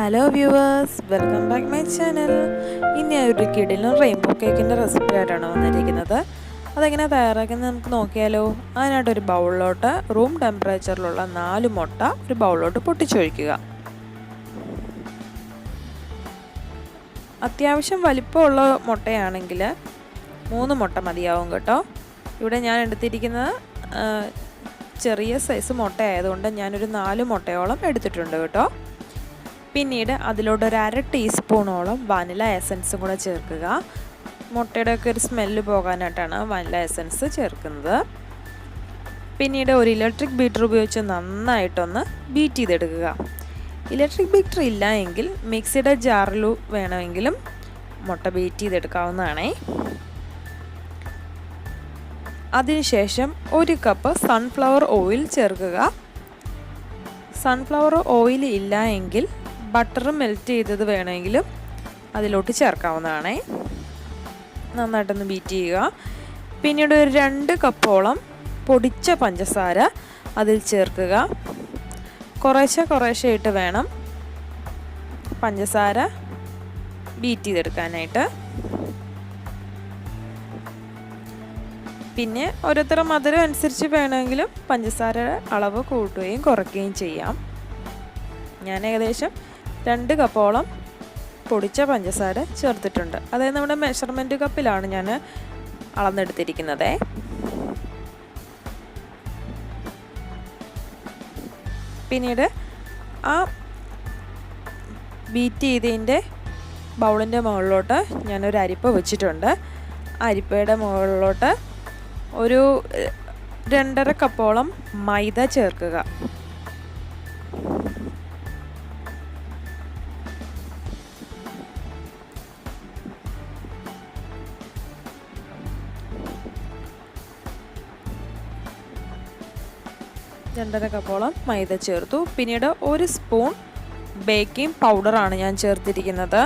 Hello viewers welcome back my channel ഇനി ഒരു കിടിലും rainbow കേക്കിന്റെ റെസിപ്പി ആയിട്ടാണ് വന്നിരിക്കുന്നത്. അതെങ്ങനെ തയ്യാറാക്കുന്നത് നമുക്ക് നോക്കിയാലോ. അതിനായിട്ട് ഒരു ബൗളിലോട്ട് റൂം ടെമ്പറേച്ചറിലുള്ള നാല് മുട്ട ഒരു ബൗളിലോട്ട് പൊട്ടിച്ചൊഴിക്കുക. അത്യാവശ്യം വലിപ്പമുള്ള മുട്ടയാണെങ്കിൽ മൂന്ന് മുട്ട മതിയാവും കേട്ടോ. ഇവിടെ ഞാൻ എടുത്തിരിക്കുന്നത് ചെറിയ സൈസ് മുട്ട ആയതുകൊണ്ട് ഞാനൊരു നാല് മുട്ടയോളം എടുത്തിട്ടുണ്ട് കേട്ടോ. പിന്നീട് അതിലോട്ട് ഒരു അര ടീസ്പൂണോളം വനില എസൻസും കൂടെ ചേർക്കുക. മുട്ടയുടെ ഒക്കെ ഒരു സ്മെല്ല് പോകാനായിട്ടാണ് വനില എസൻസ് ചേർക്കുന്നത്. പിന്നീട് ഒരു ഇലക്ട്രിക് ബീറ്റർ ഉപയോഗിച്ച് നന്നായിട്ടൊന്ന് ബീറ്റ് ചെയ്തെടുക്കുക. ഇലക്ട്രിക് ബീറ്റർ ഇല്ല എങ്കിൽ മിക്സിയുടെ ജാറിൽ വേണമെങ്കിലും മുട്ട ബീറ്റ് ചെയ്തെടുക്കാവുന്നതാണേ. അതിനുശേഷം ഒരു കപ്പ് സൺഫ്ലവർ ഓയിൽ ചേർക്കുക. സൺഫ്ലവർ ഓയിൽ ഇല്ല എങ്കിൽ ബട്ടർ മെൽറ്റ് ചെയ്തത് വേണമെങ്കിലും അതിലോട്ട് ചേർക്കാവുന്നതാണേ. നന്നായിട്ടൊന്ന് ബീറ്റ് ചെയ്യുക. പിന്നീട് ഒരു രണ്ട് കപ്പോളം പൊടിച്ച പഞ്ചസാര അതിൽ ചേർക്കുക. കുറേശ്ശെ കുറേശ്ശെ ഇട്ട് വേണം പഞ്ചസാര ബീറ്റ് ചെയ്തെടുക്കാനായിട്ട്. പിന്നെ ഓരോരുത്തരുടെ മധുരം അനുസരിച്ച് വേണമെങ്കിലും പഞ്ചസാരയുടെ അളവ് കൂട്ടുകയും കുറയ്ക്കുകയും ചെയ്യാം. ഞാൻ ഏകദേശം രണ്ട് കപ്പോളം പൊടിച്ച പഞ്ചസാര ചേർത്തിട്ടുണ്ട്. അതായത് നമ്മുടെ മെഷർമെന്റ് കപ്പിലാണ് ഞാൻ അളന്നെടുത്തിരിക്കുന്നത്. പിന്നീട് ആ ബീറ്റ് ചെയ്തതിന്റെ ബൗളിന്റെ മുകളിലോട്ട് ഞാനൊരു അരിപ്പ വെച്ചിട്ടുണ്ട്. അരിപ്പയുടെ മുകളിലോട്ട് ഒരു രണ്ടര കപ്പോളം മൈദ ചേർക്കുക. രണ്ടര കപ്പോളം മൈദ ചേർത്തു. പിന്നീട് ഒരു സ്പൂൺ ബേക്കിംഗ് പൗഡറാണ് ഞാൻ ചേർത്തിരിക്കുന്നത്.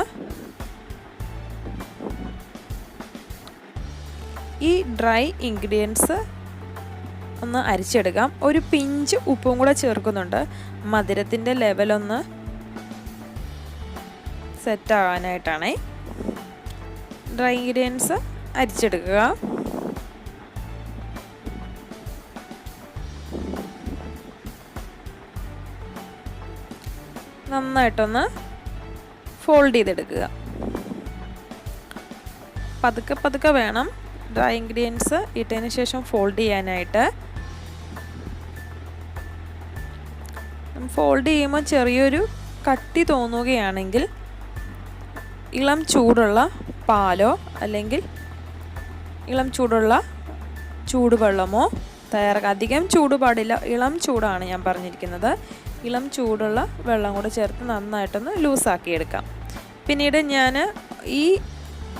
ഈ ഡ്രൈ ഇൻഗ്രീഡിയൻസ് ഒന്ന് അരിച്ചെടുക്കാം. ഒരു പിഞ്ച് ഉപ്പും കൂടെ ചേർക്കുന്നുണ്ട്. മധുരത്തിന്റെ ലെവലൊന്ന് സെറ്റ് ആകാനായിട്ടാണേ ഡ്രൈ ഇൻഗ്രീഡിയൻസ് അരിച്ചെടുക്കുക. നന്നായിട്ടൊന്ന് ഫോൾഡ് ചെയ്തെടുക്കുക. പതുക്കെ പതുക്കെ വേണം ഡ്രൈ ഇൻഗ്രീഡിയൻസ് ഇട്ടതിന് ശേഷം ഫോൾഡ് ചെയ്യാനായിട്ട്. ഫോൾഡ് ചെയ്യുമ്പോൾ ചെറിയൊരു കട്ടി തോന്നുകയാണെങ്കിൽ ഇളം ചൂടുള്ള പാലോ അല്ലെങ്കിൽ ഇളം ചൂടുള്ള ചൂടുവെള്ളമോ തയ്യാറാക്കുക അധികം ചൂട് പാടില്ല ഇളം ചൂടാണ് ഞാൻ പറഞ്ഞിരിക്കുന്നത്. ഇളം ചൂടുള്ള വെള്ളം കൂടെ ചേർത്ത് നന്നായിട്ടൊന്ന് ലൂസാക്കി എടുക്കാം പിന്നീട് ഞാൻ ഈ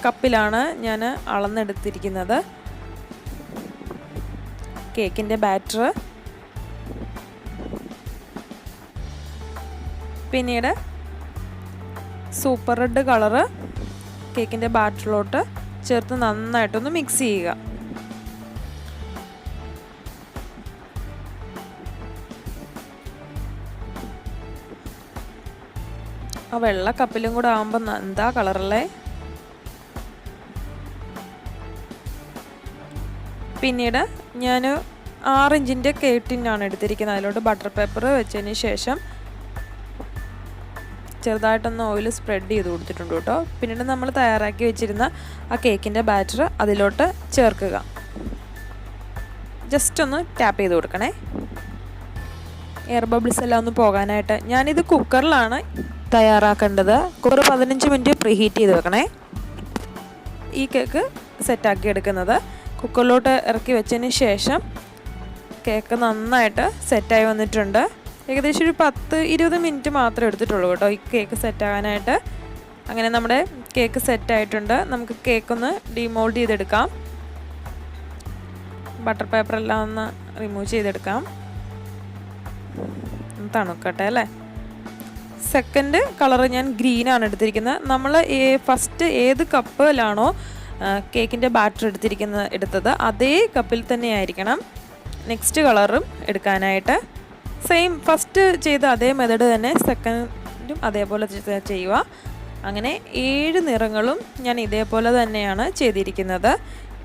കപ്പിലാണ് ഞാൻ അളന്നെടുത്തിരിക്കുന്നത്. കേക്കിന്റെ ബാറ്റർ. പിന്നീട് സൂപ്പർ റെഡ് കളറ് കേക്കിന്റെ ബാറ്ററിലോട്ട് ചേർത്ത് നന്നായിട്ടൊന്ന് മിക്സ് ചെയ്യുക. ആ വെള്ള കപ്പിലും കൂടെ ആകുമ്പോൾ എന്താ കളറല്ലേ? പിന്നീട് ഞാൻ ആറിഞ്ചിന്റെ കേട്ടിനാണ് എടുത്തിരിക്കുന്നത്. അതിലോട്ട് ബട്ടർ പേപ്പർ വെച്ചതിന് ശേഷം ചെറുതായിട്ടൊന്ന് ഓയിൽ സ്പ്രെഡ് ചെയ്ത് കൊടുത്തിട്ടുണ്ട് കേട്ടോ. പിന്നീട് നമ്മൾ തയ്യാറാക്കി വെച്ചിരുന്ന ആ കേക്കിന്റെ ബാറ്റർ അതിലോട്ട് ചേർക്കുക. ജസ്റ്റ് ഒന്ന് ടാപ്പ് ചെയ്ത് കൊടുക്കണേ. എയർ ബബിൾസ് എല്ലാം ഒന്ന് പോകാനായിട്ട്. ഞാനിത് കുക്കറിലാണ് തയ്യാറാക്കേണ്ടത്. കുക്കർ പതിനഞ്ച് മിനിറ്റ് പ്രീഹീറ്റ് ചെയ്ത് വെക്കണേ. ഈ കേക്ക് സെറ്റാക്കി എടുക്കുന്നത്. കുക്കറിലോട്ട് ഇറക്കി വെച്ചതിന് ശേഷം കേക്ക് നന്നായിട്ട് സെറ്റായി വന്നിട്ടുണ്ട്. ഏകദേശം ഒരു പത്ത് ഇരുപത് മിനിറ്റ് മാത്രമേ എടുത്തിട്ടുള്ളൂ കേട്ടോ ഈ കേക്ക് സെറ്റാകാനായിട്ട് അങ്ങനെ നമ്മുടെ കേക്ക് സെറ്റായിട്ടുണ്ട് നമുക്ക് കേക്ക് ഒന്ന് ഡിമോൾഡ് ചെയ്തെടുക്കാം. ബട്ടർ പേപ്പറെല്ലാം ഒന്ന് റിമൂവ് ചെയ്തെടുക്കാം. തണുക്കട്ടെ അല്ലേ? സെക്കൻഡ് കളറ് ഞാൻ ഗ്രീനാണ് എടുത്തിരിക്കുന്നത്. നമ്മൾ ഫസ്റ്റ് ഏത് കപ്പിലാണോ കേക്കിന്റെ ബാറ്റർ എടുത്തിരിക്കുന്നത് എടുത്തത് അതേ കപ്പിൽ തന്നെ ആയിരിക്കണം നെക്സ്റ്റ് കളറും എടുക്കാനായിട്ട്. സെയിം ഫസ്റ്റ് ചെയ്ത അതേ മെത്തേഡ് തന്നെ സെക്കൻഡ് അതേപോലെ ചെയ്യുക. അങ്ങനെ ഏഴ് നിറങ്ങളും ഞാൻ ഇതേപോലെ തന്നെയാണ് ചെയ്തിരിക്കുന്നത്.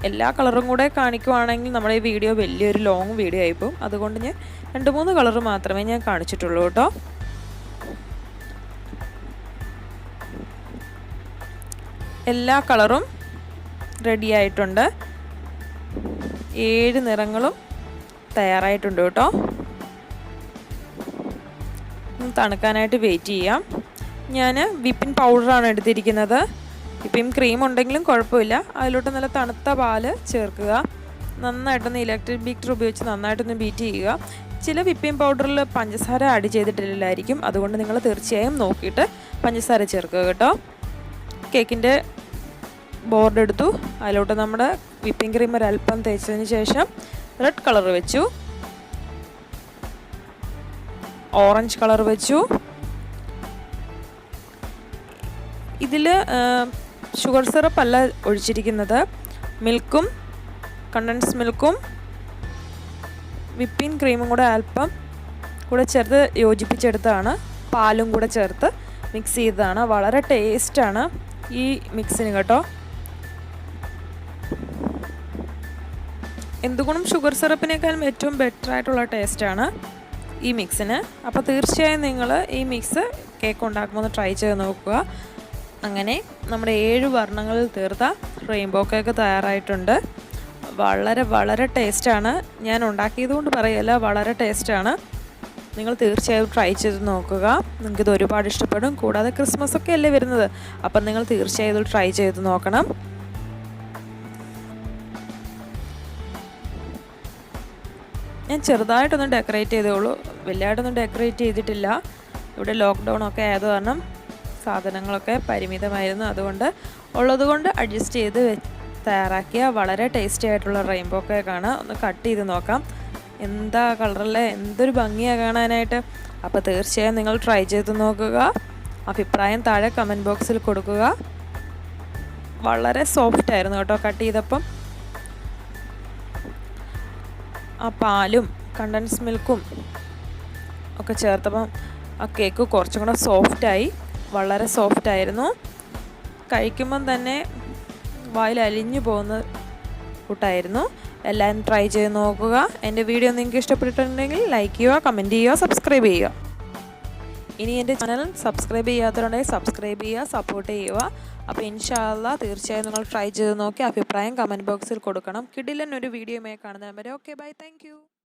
എല്ലാ കളറും കൂടെ കാണിക്കുവാണെങ്കിൽ നമ്മുടെ ഈ വീഡിയോ വലിയൊരു ലോങ് വീഡിയോ ആയിപ്പോവും അതുകൊണ്ട് ഞാൻ രണ്ട് മൂന്ന് കളർ മാത്രമേ ഞാൻ കാണിച്ചിട്ടുള്ളൂ കേട്ടോ. എല്ലാ കളറും റെഡി ആയിട്ടുണ്ട്. ഏഴ് നിറങ്ങളും തയ്യാറായിട്ടുണ്ട് കേട്ടോ. തണുക്കാനായിട്ട് വെയിറ്റ് ചെയ്യാം. ഞാൻ വിപ്പിൻ പൗഡറാണ് എടുത്തിരിക്കുന്നത്. വിപ്പിൻ ക്രീം ഉണ്ടെങ്കിലും കുഴപ്പമില്ല. അതിലോട്ട് നല്ല തണുത്ത പാൽ ചേർക്കുക. നന്നായിട്ടൊന്ന് ഇലക്ട്രിക് ബീറ്റർ ഉപയോഗിച്ച് നന്നായിട്ടൊന്ന് ബീറ്റ് ചെയ്യുക. ചില വിപ്പിംഗ് പൗഡറിൽ പഞ്ചസാര ആഡ് ചെയ്തിട്ടില്ലായിരിക്കും. അതുകൊണ്ട് നിങ്ങൾ തീർച്ചയായും നോക്കിയിട്ട് പഞ്ചസാര ചേർക്കുക കേട്ടോ. കേക്കിന്റെ ബോർഡ് എടുത്തു. അതിലോട്ട് നമ്മുടെ വിപ്പിംഗ് ക്രീം ഒരല്പം തേച്ചതിന് ശേഷം റെഡ് കളർ വെച്ചു. ഓറഞ്ച് കളർ വെച്ചു. ഇതിൽ ഷുഗർ സിറപ്പ് അല്ല ഒഴിച്ചിരിക്കുന്നത്. മിൽക്കും കണ്ടൻസ് മിൽക്കും വിപ്പിംഗ് ക്രീമും കൂടെ അല്പം കൂടെ ചേർത്ത് യോജിപ്പിച്ചെടുത്താണ്. പാലും കൂടെ ചേർത്ത് മിക്സ് ചെയ്തതാണ്. വളരെ ടേസ്റ്റാണ് ഈ മിക്സിന് കേട്ടോ. എന്തുകൊണ്ടും ഷുഗർ സിറപ്പിനേക്കാളും ഏറ്റവും ബെറ്റർ ആയിട്ടുള്ള ടേസ്റ്റാണ് ഈ മിക്സിന്. അപ്പോൾ തീർച്ചയായും നിങ്ങൾ ഈ മിക്സ് കേക്ക് ഉണ്ടാക്കുമ്പോൾ ഒന്ന് ട്രൈ ചെയ്ത് നോക്കുക. അങ്ങനെ നമ്മുടെ ഏഴ് വർണങ്ങളിൽ തീർത്ത റെയിൻബോ കേക്ക് തയ്യാറായിട്ടുണ്ട്. വളരെ വളരെ ടേസ്റ്റാണ് ഞാൻ ഉണ്ടാക്കിയത് കൊണ്ട് പറയല്ല വളരെ ടേസ്റ്റാണ് നിങ്ങൾ തീർച്ചയായും ട്രൈ ചെയ്ത് നോക്കുക. നിങ്ങൾക്ക് ഇത് ഒരുപാട് ഇഷ്ടപ്പെടും. കൂടാതെ ക്രിസ്മസ് ഒക്കെ അല്ലേ വരുന്നത്? അപ്പം നിങ്ങൾ തീർച്ചയായും ട്രൈ ചെയ്ത് നോക്കണം. ഞാൻ ചെറുതായിട്ടൊന്ന് ഡെക്കറേറ്റ് ചെയ്തേ ഉള്ളൂ. വലിയതായിട്ടൊന്നും ഡെക്കറേറ്റ് ചെയ്തിട്ടില്ല. ഇവിടെ ലോക്ക്ഡൗൺ ഒക്കെ ആയത് കാരണം സാധനങ്ങളൊക്കെ പരിമിതമായിരുന്നു. അതുകൊണ്ട് ഉള്ളതുകൊണ്ട് അഡ്ജസ്റ്റ് ചെയ്ത് തയ്യാറാക്കിയ വളരെ ടേസ്റ്റി ആയിട്ടുള്ള റെയിൻബോ കേക്കാണ് ഒന്ന് കട്ട് ചെയ്ത് നോക്കാം. എന്താ കളറിലെ എന്തൊരു ഭംഗിയാണ് കാണാനായിട്ട്. അപ്പോൾ തീർച്ചയായും നിങ്ങൾ ട്രൈ ചെയ്ത് നോക്കുക. അഭിപ്രായം താഴെ കമന്റ് ബോക്സിൽ കൊടുക്കുക. വളരെ സോഫ്റ്റ് ആയിരുന്നു കേട്ടോ കട്ട് ചെയ്തപ്പം. ആ പാലും കണ്ടൻസ് മിൽക്കും ഒക്കെ ചേർത്തപ്പം ആ കേക്ക് കുറച്ചും കൂടെ സോഫ്റ്റായി വളരെ സോഫ്റ്റ് ആയിരുന്നു. കഴിക്കുമ്പം തന്നെ വായിൽ അലിഞ്ഞു പോകുന്ന കൂട്ടായിരുന്നു. എല്ലാവരും ട്രൈ ചെയ്ത് നോക്കുക. എന്റെ വീഡിയോ നിങ്ങൾക്ക് ഇഷ്ടപ്പെട്ടിട്ടുണ്ടെങ്കിൽ ലൈക്ക് ചെയ്യുക കമന്റ് ചെയ്യുക സബ്സ്ക്രൈബ് ചെയ്യുക. ഇനി എന്റെ ചാനൽ സബ്സ്ക്രൈബ് ചെയ്യാത്തവരുണ്ടെങ്കിൽ സബ്സ്ക്രൈബ് ചെയ്യുക സപ്പോർട്ട് ചെയ്യുക. അപ്പോൾ ഇൻഷാല്ല തീർച്ചയായും നിങ്ങൾ ട്രൈ ചെയ്ത് നോക്കി അഭിപ്രായം കമന്റ് ബോക്സിൽ കൊടുക്കണം. കിടിലൻ ഒരു വീഡിയോയുമായി കാണുന്നവരെ ഓക്കെ ബൈ താങ്ക്